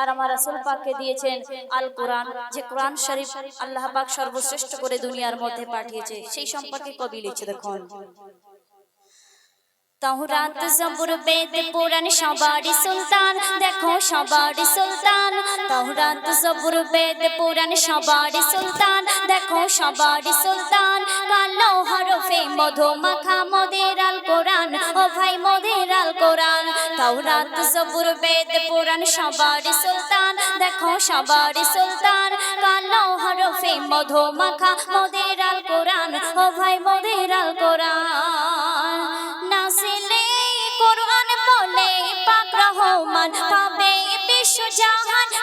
আর আমার রাসূল পাককে দিয়েছেন আল কোরআন যে কোরআন শরীফ আল্লাহ পাক সর্বশ্রেষ্ঠ করে দুনিয়ার মধ্যে পাঠিয়েছে, সেই সম্পর্কে কবি লিখছে দেখুন। তাওরাত জবুর বেদ পুরাণ সবারই সুলতান, দেখো সবারই সুলতান। তাওরাত জবুর বেদ পুরাণ সবারই সুলতান, দেখো সবারই সুলতান। কালো হরফে মধু মাখা মোদের আল কোরআন ও ভাই মদের আল তাওরাত জবুর বেদ পুরাণ, সবারি সুলতান। দেখো সবারি সুলতান, কালো হরফে মধু মাখা মোদের আল কোরআন। ও ভাই মোদের আল কোরআন। নাসিলে কোরআন বলে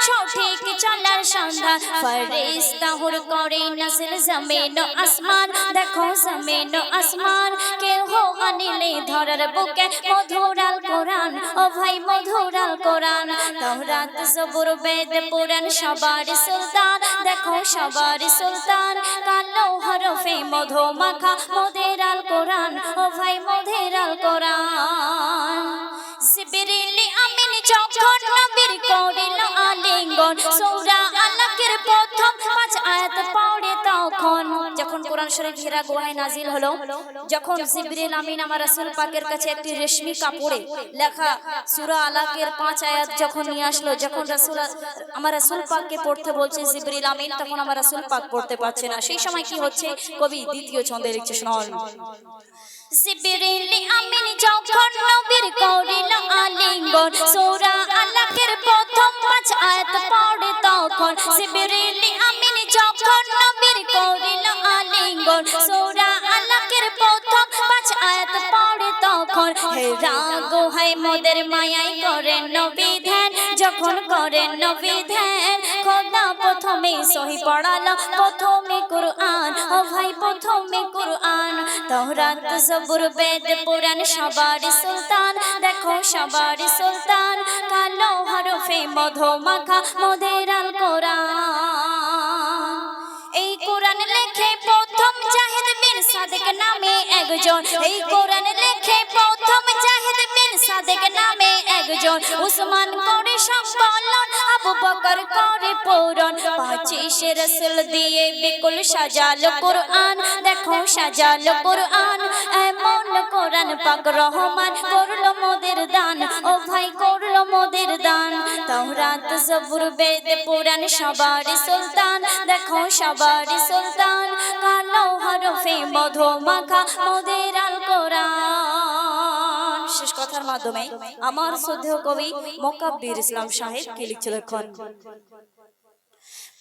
সঠিক চলার সন্ধান ফরিস্তা হুর করে নাসিল জমিন আসমান। দেখো জমিন আসমান, কেহ আনিলে ধরার বুকে মধুরাল কোরআন। ও ভাই, মধুরাল কোরআন। তাওরাত, জবুর, বেদ, পুরাণ, সবার সুলতান। দেখো সবার সুলতান। কালো হরফে মধু মাখা মোদের আল কোরআন। ও ভাই মোদের সূরা আলাকের প্রথম পাঁচ আয়াত পড়ে তখন যখন কোরআন শরীফ হীরা গুহায় নাজিল হলো, যখন জিবরিল আমিন আমার রাসূল পাকের কাছে একটি রেশমি কাপড়ে লেখা সূরা আলাকের পাঁচ আয়াত যখন নিয়ে আসলো, যখন রাসূল, আমার রাসূল পাককে পড়তে বলছে জিবরিল আমিন, তখন আমার রাসূল পাক পড়তে পারছে না। সেই সময় কি হচ্ছে? কবি দ্বিতীয় ছন্দে লিখছে, শুনুন। জিবরিল আমিন যখন নবীর করিল আলিঙ্গন, সূরা আলাকের তখন আমিন যখন নবীর করিল আলিঙ্গন আলাকের প্রথম পাঁচ আয়াত পড়ে তখন হে রাগো হায় মোদের মায়াই করেন নবী ধ্যান, যখন করেন নবী ধ্যান, খোদা প্রথমে সহি পড়ালো, প্রথমে কুরআন, ও ভাই প্রথমে কুরআন, তাওরাত, জবুর, বেদ, পুরাণ সবার সুলতান, দেখো সবার সুলতান, কালো হরফে মধু মাখা মোদের আল এই কোরআন লেখে প্রথম জাহিদ বিন সাদেক নামে একজন। এই কোরআন লেখে প্রথম জাহিদ বিন সাদেক নামে একজন। উসমান করে সংকলন আবু বকর করে পূরণ। পঁচিশে রসুল দিয়ে বিকুল সাজালো কোরআন। দেখো সাজালো কোরআন, এমন কোরআন পাক রহমান করল মোদের দান। ও ভাই দান তাওরাত জবুর বেদ পুরাণ সবার সুলতান। দেখো সবার সুলতান, কালো হরফে মধু মাখা মোদের আল কোরআন। শেষ কথার মাধ্যমে আমার শ্রদ্ধেয় কবি মোকাব্বির ইসলাম সাহেব কি লিখছে দেখুন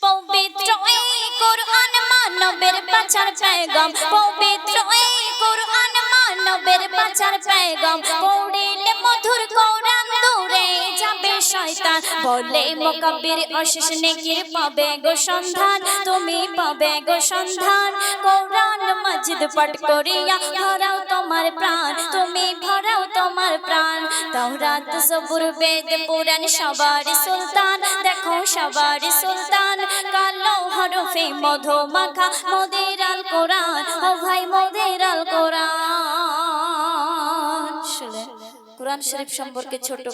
পবিত্র এই কোরআন মানবের বাঁচার পেগাম, পবিত্র এই কোরআন মানবের বাঁচার পেগাম পড়িলে মধুর কোরআন দূরে যাবে শয়তান। বলে মোকাব্বির অশেষ নেকির পাবে গো সন্ধান, তুমি পাবে গো সন্ধান। কোরআন মসজিদ পাঠ করিয়া ভরাও তোমার প্রাণ, তুমি ভরাও তোমার প্রাণ। তাওরাত, জবুর, বেদ, পুরাণ সবার সুলতান, দেখো সবার সুলতান। কালো হরফে মধু মাখা মোদের আল কোরআন। কোরআন শরীফ সম্পর্কে ছোট